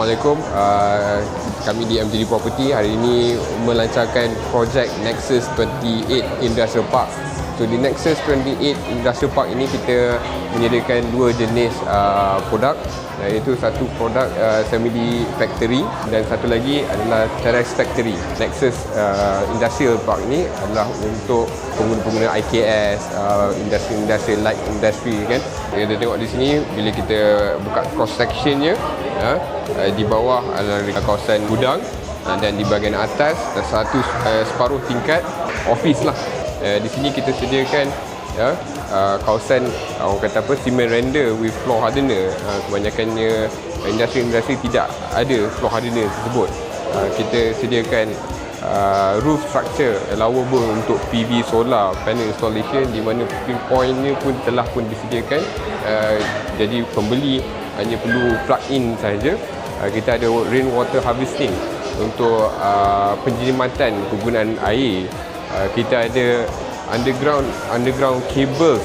Assalamualaikum. Uh, kami di MTD Property hari ini melancarkan projek Nexus 28 Industrial Park. So di Nexus 28 Industrial Park ini kita menyediakan dua jenis uh, produk iaitu satu produk uh, semi factory dan satu lagi adalah terrace factory. Nexus uh, Industrial Park ini adalah untuk pengguna-pengguna IKS, uh, industri-industri light industry kan. Kita tengok di sini bila kita buka cross sectionnya ya, uh, di bawah adalah kawasan gudang uh, dan di bahagian atas satu uh, separuh tingkat office lah. Uh, di sini kita sediakan ya uh, kawasan uh, orang kata apa cement render with floor hardener. Uh, kebanyakannya industri-industri tidak ada floor hardener tersebut. Uh, kita sediakan uh, roof structure allowable untuk PV solar panel installation di mana pinpointnya pun telah pun disediakan. Uh, jadi pembeli hanya perlu plug in saja uh, kita ada rainwater harvesting untuk uh, penjimatan penggunaan air uh, kita ada underground underground cable.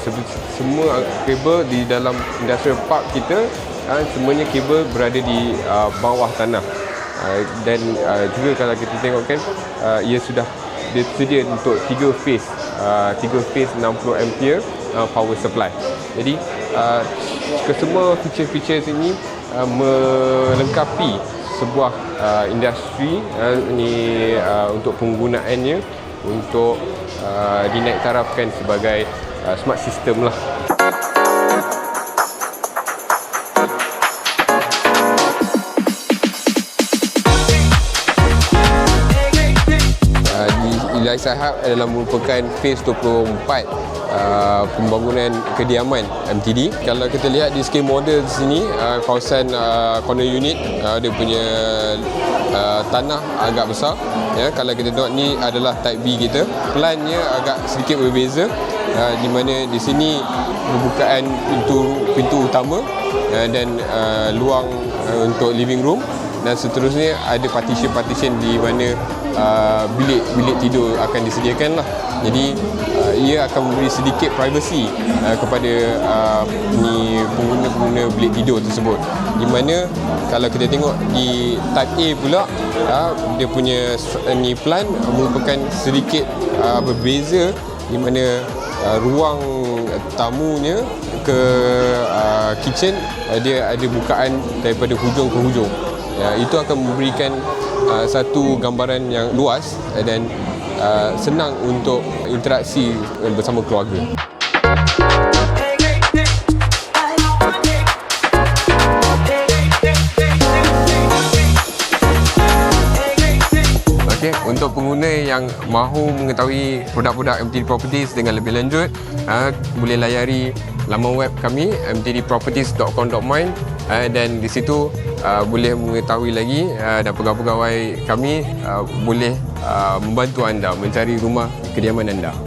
Semua kabel di dalam industrial park kita uh, semuanya kabel berada di uh, bawah tanah. Uh, dan uh, juga kalau kita tengok kan uh, ia sudah disediakan untuk 3 phase. Uh, 3 phase 60 ampere uh, power supply. Jadi uh, kesemua feature-feature ini uh, melengkapi sebuah uh, industri uh, ini uh, untuk penggunaannya untuk uh, dinaik tarafkan sebagai uh, smart system lah. Ilai Sahab adalah merupakan phase 24 uh, pembangunan kediaman MTD. Kalau kita lihat di skema model di sini, uh, kawasan uh, corner unit uh, dia punya uh, tanah agak besar. Ya, kalau kita tengok ni adalah type B kita. Plannya agak sedikit berbeza uh, di mana di sini pembukaan pintu pintu utama uh, dan uh, luang uh, untuk living room dan seterusnya ada partition-partition di mana uh, bilik bilik tidur akan disediakan lah. Jadi uh, ia akan memberi sedikit privacy uh, kepada uh, ni pengguna-pengguna bilik tidur tersebut. Di mana kalau kita tengok di type A pula uh, dia punya ni plan merupakan sedikit uh, berbeza di mana uh, ruang tamunya ke uh, kitchen uh, dia ada bukaan daripada hujung ke hujung ya, itu akan memberikan uh, satu gambaran yang luas dan uh, senang untuk interaksi bersama keluarga. Okay, untuk pengguna yang mahu mengetahui produk-produk MTD Properties dengan lebih lanjut, uh, boleh layari laman web kami mtdproperties.com.my uh, dan di situ uh, boleh mengetahui lagi uh, dan pegawai-pegawai kami uh, boleh uh, membantu anda mencari rumah kediaman anda.